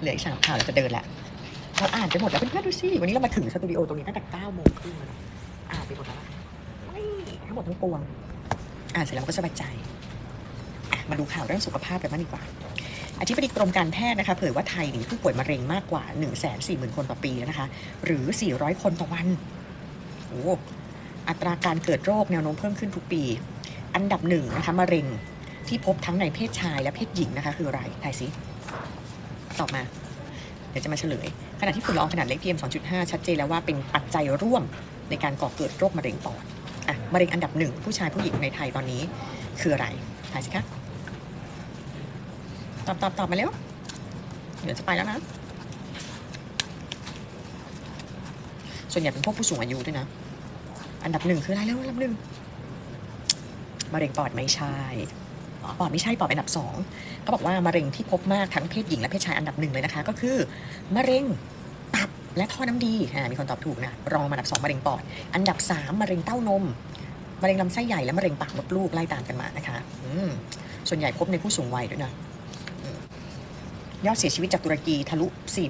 เหลืออีกสามข่าวเราจะเดินละเราอ่านไปหมดแล้วเพื่อนๆดูสิวันนี้เรามาถึงสตูดิโอตรงนี้ตั้งแต่เก้าโมงครึ่งแล้วอ่านไปหมดแล้วไม่ทั้งหมดทั้งปวงอ่านเสร็จแล้วก็สบายใจมาดูข่าวเรื่องสุขภาพกันบ้างดีกว่าอธิบดีกรมการแพทย์นะคะเผยว่าไทยมีผู้ป่วยมะเร็งมากกว่า 1 4 0 0 0 0 คนต่อปีแล้วนะคะ หรือ 400 คนต่อวันโอ้อัตราการเกิดโรคแนวโน้มเพิ่มขึ้นทุกปี อันดับหนึ่งนะคะมะเร็งที่พบทั้งในเพศชายและเพศหญิงนะคะ คืออะไรไทยสิ ตอบมา เดี๋ยวจะมาเฉลย ขณะที่ฝุ่นละอองขนาดเล็ก PM 2.5 ชัดเจนแล้วว่าเป็นปัจจัยร่วมในการก่อเกิดโรคมะเร็งปอดอะมะเร็งอันดับหนึ่งผู้ชายผู้หญิงในไทยตอนนี้ คืออะไรทายสิคะตอบตอบตอบมาเร็ว เดี๋ยวจะไปแล้วนะ ส่วนใหญ่เป็นพวกผู้สูงอายุด้วยนะ อันดับหนึ่งคืออะไรเร็วอันดับหนึ่งมะเร็งปอดไม่ใช่ ปอดไม่ใช่ปอดเป็นอันดับสองเขาบอกว่ามะเร็งที่พบมากทั้งเพศหญิงและเพศชายอันดับหนึ่งเลยนะคะ ก็คือมะเร็งตับและท่อน้ำดีมีคนตอบถูกนะรองมาอันดับสองมะเร็งปอด อันดับสามมะเร็งเต้านมมะเร็งลำไส้ใหญ่และมะเร็งปากมดลูกไล่ตามกันมานะคะอืส่วนใหญ่พบในผู้สูงวัยด้วยนะ ยอดเสียชีวิตจากตุรกีทะลุ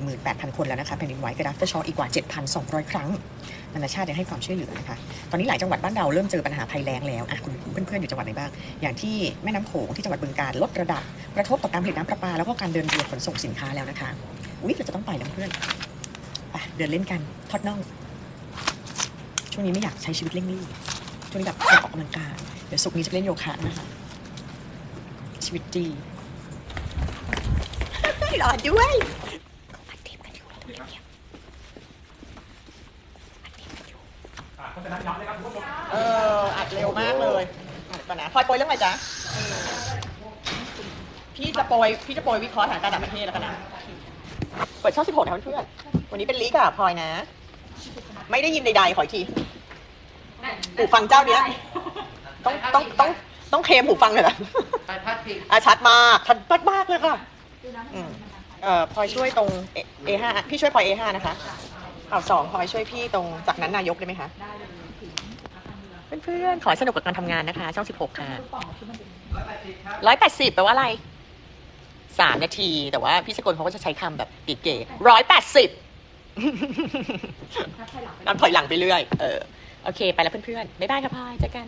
48,000 คนแล้วนะคะแผ่นดินไหวกระดับเตอร์ช็อตอีกกว่า 7,200 ครั้งนานาชาติยังให้ความช่วยเหลือนะคะ ตอนนี้หลายจังหวัดบ้านเราเริ่มเจอปัญหาภัยแล้งแล้วอะคุณเพื่อนๆอยู่จังหวัดไหนบ้าง อย่างที่แม่น้ำโขงที่จังหวัดบึงกาฬลดระดับกระทบต่อการผลิตน้ำประปา แล้วก็การเดินเรือขนส่งสินค้าแล้วนะคะอุ๊ยเราจะต้องไปแล้วเพื่อนไปเดินเล่นกันทอดน่อง ช่วงนี้ไม่อยากใช้ชีวิตเร่งรีบช่วงนี้แบบออกกำลังกายเดี๋ยวสุกนี้จะเล่นโยคะนะคะชีวิตดี รอด้วยอัดเทปกันอยู่เราต้องเงียบเอออัดเร็วมากเลยอัดก่อนนะพลอยโปรยเรื่องอะไรจ๊ะพี่จะโปรยพี่จะโปรยวิเคราะห์สถานการณ์ต่างประเทศแล้วกันนะเปิดช่อง16นะเพื่อนๆวันนี้เป็นลีกอะพลอยนะ ไม่ได้ยินใดๆขออีกทีหูฟังเจ้าเนี้ยต้องต้องต้องต้องเคลมหูฟังเลยเหรอไปพัดพิงอะชัดมากชัดชัดมากเลยค่ะ อืมเอ่อพลอยช่วยตรง A5 พี่ช่วยพลอย A5 นะคะข่าวสองพลอยช่วยพี่ตรงจากนั้นนายกได้ไหมคะเพื่อนๆขอสนุกกับการทำงานนะคะ ช่อง 16 ค่ะร้อยแปดสิบแปลว่าอะไรสามนาที แต่ว่าพี่สกลเขาก็จะใช้คำแบบเก๋ๆร้อยแปดสิบนับถอยหลังไปเรื่อย เออ โอเค ไปแล้วเพื่อนๆ บ๊ายบายค่ะพลอยเจอกัน